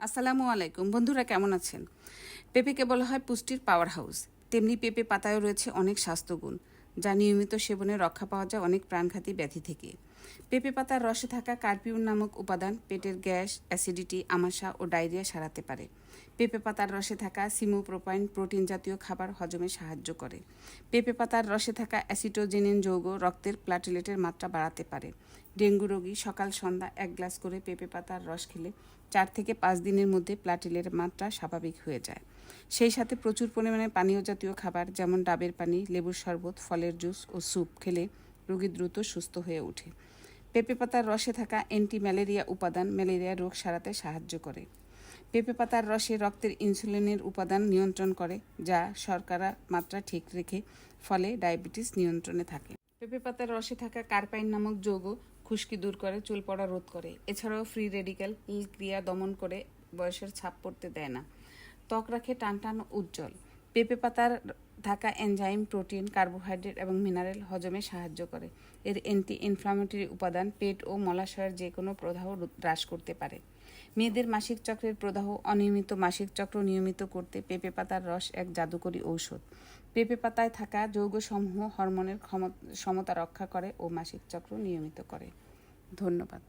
আসসালামু আলাইকুম। বন্ধুরা, কেমন আছেন? পেঁপেকে বলা হয় পুষ্টির পাওয়ার হাউস তেমনি পেঁপে পাতায়ও রয়েছে অনেক স্বাস্থ্যগুণ। যা নিয়মিত সেবনে রক্ষা পাওয়া যায় অনেক প্রাণঘাতী ব্যাধি থেকে। পেঁপে পাতার রসে থাকা কার্পিউন নামক উপাদান পেটের গ্যাস, অ্যাসিডিটি, আমাশা ও ডায়রিয়া সারাতে পারে। পেঁপে পাতার রসে থাকা সিমোপ্রোপাইন প্রোটিন জাতীয় খাবার হজমে সাহায্য করে। পেঁপে পাতার রসে থাকা অ্যাসিটোজেনিন যৌগ রক্তের প্লাটিলেটের মাত্রা বাড়াতে পারে। ডেঙ্গু রোগী সকাল সন্ধ্যা এক গ্লাস করে পেঁপে পাতার রস খেলে চার থেকে পাঁচ দিনের মধ্যে প্লাটিলের মাত্রা স্বাভাবিক হয়ে যায়। সেই সাথে প্রচুর পরিমাণে পানীয় জাতীয় খাবার, যেমন ডাবের পানি, লেবুর শরবত, ফলের জুস ও স্যুপ খেলে রোগী দ্রুত সুস্থ হয়ে ওঠে। পেঁপে পাতার রসে থাকা অ্যান্টি ম্যালেরিয়া উপাদান ম্যালেরিয়া রোগ সারাতে সাহায্য করে। পেঁপে পাতার রসে রক্তের ইনসুলিনের উপাদান নিয়ন্ত্রণ করে, যা শর্করা মাত্রা ঠিক রেখে ফলে ডায়াবেটিস নিয়ন্ত্রণে থাকে। পেঁপে পাতার রসে থাকা কার্পাইন নামক যৌগ খুশকি দূর করে, চুল পড়া রোধ করে। এছাড়াও ফ্রি রেডিক্যাল ক্রিয়া দমন করে বয়সের ছাপ পড়তে দেয় না। ত্বক রাখে টান টান উজ্জ্বল। পেঁপে পাতার থাকা এনজাইম, প্রোটিন, কার্বোহাইড্রেট এবং মিনারেল হজমে সাহায্য করে। এর অ্যান্টি ইনফ্লামেটরি উপাদান পেট ও মলাশয়ের যে কোনো প্রদাহ হ্রাস করতে পারে। মেয়েদের মাসিক চক্রের প্রদাহ, অনিয়মিত মাসিক চক্র নিয়মিত করতে পেঁপে পাতার রস এক জাদুকরী ঔষধ। পেঁপে পাতায় থাকা যৌগসমূহ হরমোনের সমতা রক্ষা করে ও মাসিক চক্র নিয়মিত করে। ধন্যবাদ।